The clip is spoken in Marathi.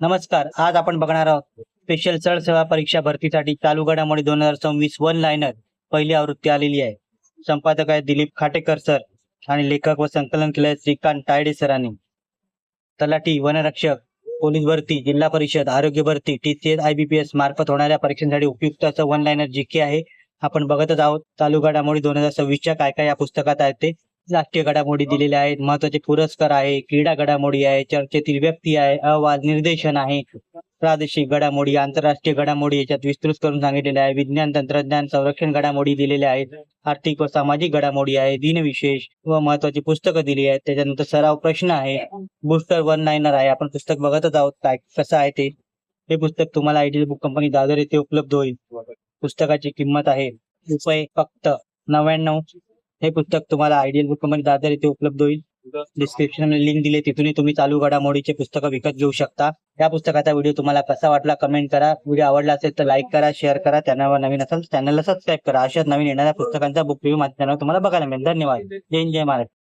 नमस्कार आज आपण बघणार आहोत स्पेशल चढ सेवा परीक्षा भरतीसाठी चालू घडामोडी दोन हजार सव्वीस वन लायनर पहिली आवृत्ती आलेली आहे. संपादक आहे दिलीप खाटेकर सर आणि लेखक व संकलन केलंय श्रीकांत तायडे सरांनी. तलाठी वनरक्षक पोलीस भरती जिल्हा परिषद आरोग्य भरती टीसीएस आयबीपीएस मार्फत होणाऱ्या परीक्षांसाठी उपयुक्त असं वन लायनर जी के आहे. आपण बघतच आहोत चालू घडामोडी दोन हजार सव्वीसच्या काय काय या पुस्तकात आहेत ते. राष्ट्रीय घडामोडी दिलेल्या आहेत. महत्त्वाचे पुरस्कार आहे क्रीडा घडामोडी आहे चर्चेतील व्यक्ती आहे अहवाल निर्देशन आहे. प्रादेशिक घडामोडी आंतरराष्ट्रीय घडामोडी याच्यात विस्तृत करून सांगितलेले आहे. विज्ञान तंत्रज्ञान संरक्षण घडामोडी दिलेल्या आहेत. आर्थिक व सामाजिक घडामोडी आहे. दिनविशेष व महत्वाची पुस्तकं दिली आहेत. त्याच्यानंतर सराव प्रश्न आहे. बुस्टर वन लाईनर आहे. आपण पुस्तक बघतच आहोत. काय कसं आहे ते? हे पुस्तक तुम्हाला आयडियल बुक कंपनी दादर येथे उपलब्ध होईल. पुस्तकाची किंमत आहे. रुपये फक्त नव्याण्णव हे पुस्तक तुम्हाला आयडियल बुक कंपनी दादर येथे उपलब्ध होईल. डिस्क्रिप्शन लिंक दिले तिथूनही तुम्ही चालू घडामोडीचे पुस्तकं विकत घेऊ शकता. या पुस्तकाचा व्हिडिओ तुम्हाला कसा वाटला कमेंट करा. व्हिडिओ आवडला असेल तर लाईक करा शेअर करा. चॅनलवर नवीन असेल चॅनलला सबस्क्राईब करा. अशाच नवीन येणाऱ्या पुस्तकांचा बुक रिव्ह्यू माझ्या चॅनल तुम्हाला बघायला मिळेल. धन्यवाद. जय जय महाराष्ट्र.